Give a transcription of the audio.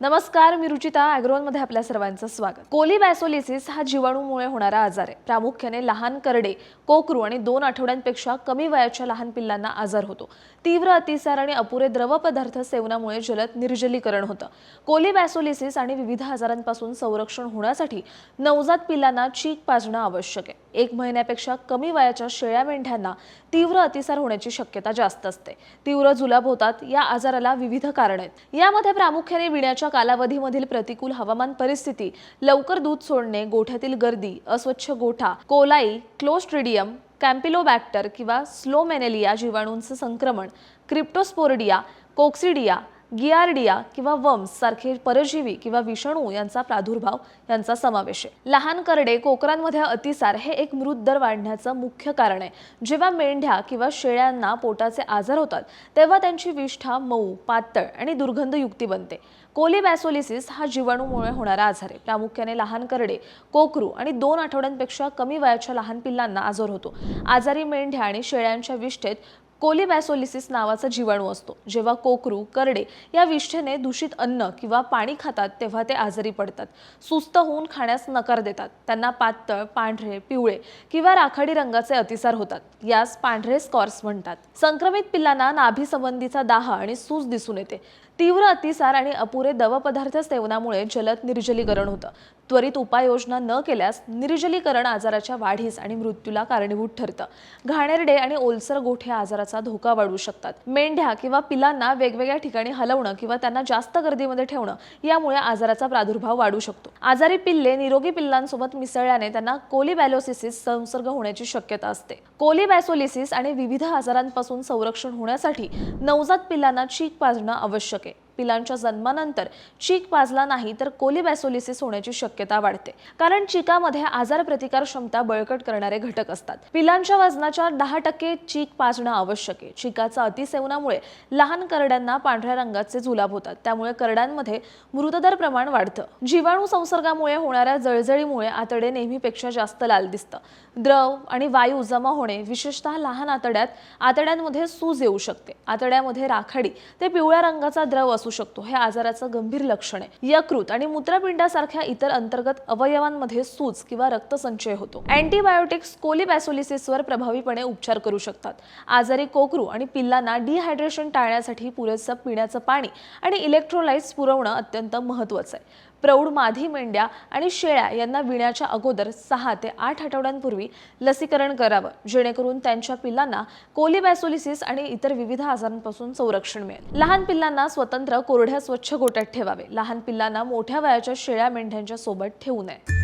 नमस्कार मी रुचिता मध्ये आपल्या सर्वांचं स्वागत. कोलिबॅसोलिसिस हा जीवाणूमुळे होणारा आजार आहे. प्रामुख्याने लहान करडे कोकरू आणि दोन आठवड्यांपेक्षा कमी वयाच्या लहान पिल्लांना आजार होतो. तीव्र अतिसार आणि अपुरे द्रव पदार्थ सेवनामुळे जलद निर्जलीकरण होतं. कोलिबॅसोलिसिस आणि विविध आजारांपासून संरक्षण होण्यासाठी नवजात पिल्लांना चीक पाजणं आवश्यक आहे. एक महिन्यापेक्षा कमी वयाच्या शेळ्या मेंढ्यांना तीव्र अतिसार होण्याची शक्यता जास्त असते. तीव्र जुलाब होतात या आजाराला विविध कारण आहेत. यामध्ये प्रामुख्याने विण्याच्या कालावधीमधील प्रतिकूल हवामान परिस्थिती लवकर दूध सोडणे गोठ्यातील गर्दी अस्वच्छ गोठा कोलाई क्लोस्ट्रिडियम कॅम्पिलोबॅक्टर किंवा स्लोमेनेलिया जीवाणूंचं संक्रमण क्रिप्टोस्पोर्डिया कोक्सिडिया गियार्डिया किंवा वम्स सारखे परजीवी किंवा विषाणू यांचा प्रादुर्भाव यांचा समावेश आहे. लहान करडे कोकरांमध्ये अतिसार हे एक मृत दर वाढण्याचं मुख्य कारण आहे. जेव्हा मेंढ्या किंवा शेळ्यांना पोटाचे आजार होतात तेव्हा त्यांची विष्ठा मऊ पातळ आणि दुर्गंधयुक्ती बनते. कोलिबॅसोलिसिस हा जीवाणूमुळे होणारा आजार आहे. प्रामुख्याने लहान करडे कोकरू आणि दोन आठवड्यांपेक्षा कमी वयाच्या लहान पिल्लांना आजार होतो. आजारी मेंढ्या आणि शेळ्यांच्या विष्ठेत कोलिमॅसोलिसिस नावाचा जीवाणू असतो. जेव्हा कोकरू करडे या विष्ठेने दूषित अन्न किंवा पाणी खातात तेव्हा ते आजारी पडतात. सुस्त होऊन खाण्यास नकार देतात. त्यांना पातळ पांढरे पिवळे किंवा राखाडी रंगाचे अतिसार होतात. यास पांढरे स्कॉर्स म्हणतात. संक्रमित पिल्लांना नाभीसंबंधीचा दाह आणि सूज दिसून येते. तीव्र अतिसार आणि अपुरे दवपदार्थ सेवनामुळे जलद निर्जलीकरण होतं. त्वरित उपाययोजना न केल्यास निर्जलीकरण आजाराच्या वाढीस आणि मृत्यूला कारणीभूत ठरतं. घाणेरडे आणि ओलसर गोठे आजाराचा धोका वाढवू शकतात. मेंढ्या किंवा पिलांना वेगवेगळ्या ठिकाणी हलवणं किंवा त्यांना जास्त गर्दीमध्ये ठेवणं यामुळे आजाराचा प्रादुर्भाव वाढू शकतो. आजारी पिल्ले निरोगी पिल्लांसोबत मिसळल्याने त्यांना कोलिबॅलोसिसिस संसर्ग होण्याची शक्यता असते. कोलिबॅसोलिसिस आणि विविध आजारांपासून संरक्षण होण्यासाठी नवजात पिल्लांना चीक पाजणं आवश्यक आहे. पिलांच्या जन्मानंतर चीक पाजला नाही तर कोलिबॅसोलिसिस होण्याची शक्यता वाढते. कारण चिकामध्ये आजार प्रतिकार क्षमता बळकट करणारे घटक असतात. पिलांच्या वजनाच्या दहा टक्के चीक पाजणं आवश्यक आहे. चिकाचा अतिसेवनामुळे लहान करड्यांना पांढऱ्या रंगाचे जुलाब होतात. त्यामुळे करड्यांमध्ये मृतदर प्रमाण वाढतं. जीवाणू संसर्गामुळे होणाऱ्या जळजळीमुळे आतडे नेहमीपेक्षा जास्त लाल दिसतं. द्रव आणि वायू जमा होणे विशेषतः लहान आतड्यात आतड्यांमध्ये सूज येऊ शकते. आतड्यामध्ये राखाडी ते पिवळ्या रंगाचा द्रव असू शकतो. हे आजाराचं गंभीर लक्षण आहे. यकृत आणि मूत्रपिंडासारख्या इतर अंतर्गत अवयवांमध्ये सूज किंवा रक्तसंचय होतो. अँटीबायोटिक्स कोलिबॅसोलिसिसवर प्रभावीपणे उपचार करू शकतात. आजारी कोकरू आणि पिल्लांना डिहायड्रेशन टाळण्यासाठी पुरेसं पिण्याचं पाणी आणि इलेक्ट्रोलाइट्स पुरवणं अत्यंत महत्त्वाचं आहे. प्रौढ माधी मेंढ्या आणि शेळ्या यांना विण्याच्या अगोदर सहा ते आठ आठवड्यांपूर्वी लसीकरण करावं जेणेकरून त्यांच्या पिल्लांना कोलिबॅसोलिसिस आणि इतर विविध आजारांपासून संरक्षण मिळेल. लहान पिल्लांना स्वतंत्र कोरड्या स्वच्छ गोट्यात ठेवावे. लहान पिल्लांना मोठ्या वयाच्या शेळ्या मेंढ्यांच्या सोबत ठेवू नये.